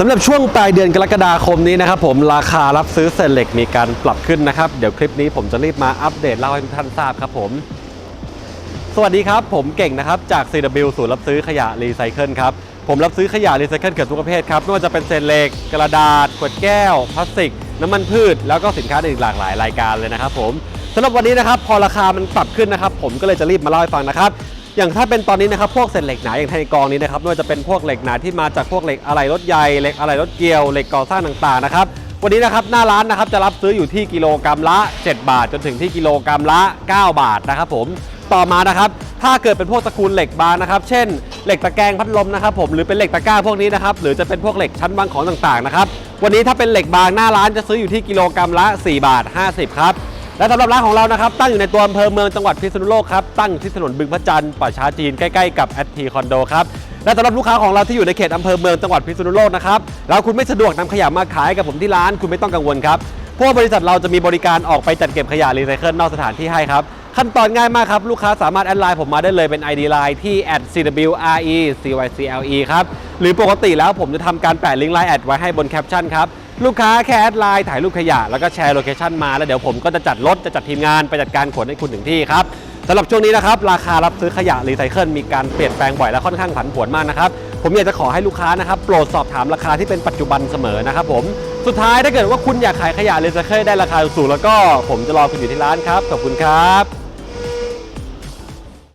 สำหรับช่วงปลายเดือนกรกฎาคมนี้นะครับผมราคารับซื้อเศษเล็กมีการปรับขึ้นนะครับ เดี๋ยวคลิปนี้ผมจะรีบมาอัปเดตเล่าให้ทุกท่านทราบครับผม สวัสดีครับ ผมเก่งนะครับ จาก CW ศูนย์รับซื้อขยะรีไซเคิลครับ ผมรับซื้อขยะรีไซเคิลเกือบทุกประเภทครับไม่ว่าจะเป็นเศษเหล็ก กระดาษ ขวดแก้ว พลาสติก น้ำมันพืช แล้วก็สินค้าอื่นหลากหลายรายการเลยนะครับผมสำหรับวันนี้นะครับพอราคามันปรับขึ้นนะครับ ผมก็เลยจะรีบมาเล่าให้ฟังนะครับ อย่างถ้าเป็นตอนนี้นะครับพวกเศษเหล็กหนาอย่างในกองนี้นะครับไม่ว่าจะเป็นพวกเหล็กหนาที่มาจากพวกเหล็กอะไหล่รถใหญ่เหล็กอะไหล่รถเกียวเหล็กก่อสร้างต่างๆนะครับวันนี้นะครับหน้าร้านนะครับจะรับซื้ออยู่ที่กิโลกรัมละ 7 บาท จนถึงที่กิโลกรัมละ 9 บาทนะครับผมต่อมานะครับถ้าเกิดเป็นพวกตระกูลเหล็กบางนะครับ เช่น เหล็กตะแกรงพัดลมนะครับผมหรือเป็นเหล็กตะกร้าพวกนี้นะครับหรือจะเป็นพวกเหล็กชั้นวางของต่างๆนะครับวันนี้ถ้าเป็นเหล็กบางหน้าร้านจะซื้ออยู่ที่กิโลกรัมละ 4 บาท 50ครับ และสำหรับร้านของเรานะครับ ตั้งอยู่ในตัวอำเภอเมืองจังหวัดพิษณุโลกครับ ตั้งอยู่ที่ถนนบึงพระจันทร์ป่าช้าจีนใกล้ๆกับแอตทีคอนโดครับ และสำหรับลูกค้าของเราที่อยู่ในเขตอำเภอเมืองจังหวัดพิษณุโลกนะครับแล้วคุณไม่สะดวกนำขยะมาขายกับผมที่ร้านคุณไม่ต้องกังวลครับเพราะว่าบริษัทเราจะมีบริการออกไปจัดเก็บขยะรีไซเคิลนอกสถานที่ให้ครับ ขั้นตอนง่ายมากครับ ลูกค้าสามารถแอดไลน์ผมมาได้เลยเป็น ID Line ที่ @cwrecycle ครับ หรือปกติแล้วผมจะทำการแปะลิงก์ไลน์แอดไว้ให้บนแคปชั่นครับ ลูกค้าแค่แอดไลน์ถ่ายรูปขยะ แล้วก็แชร์โลเคชั่นมาแล้วเดี๋ยวผมก็จะจัดรถจะจัดทีมงานไปจัดการขนให้คุณถึงที่ครับสำหรับช่วงนี้นะครับราคารับซื้อขยะรีไซเคิลมีการเปลี่ยนแปลงบ่อยและค่อนข้างผันผวนมากนะครับผมอยากจะขอให้ลูกค้านะครับโปรดสอบถามราคาที่เป็นปัจจุบันเสมอนะครับผมสุดท้ายถ้าเกิดว่าคุณอยากขายขยะรีไซเคิลได้ราคาสูงแล้วก็ผมจะรอคุณอยู่ที่ร้านครับขอบคุณครับ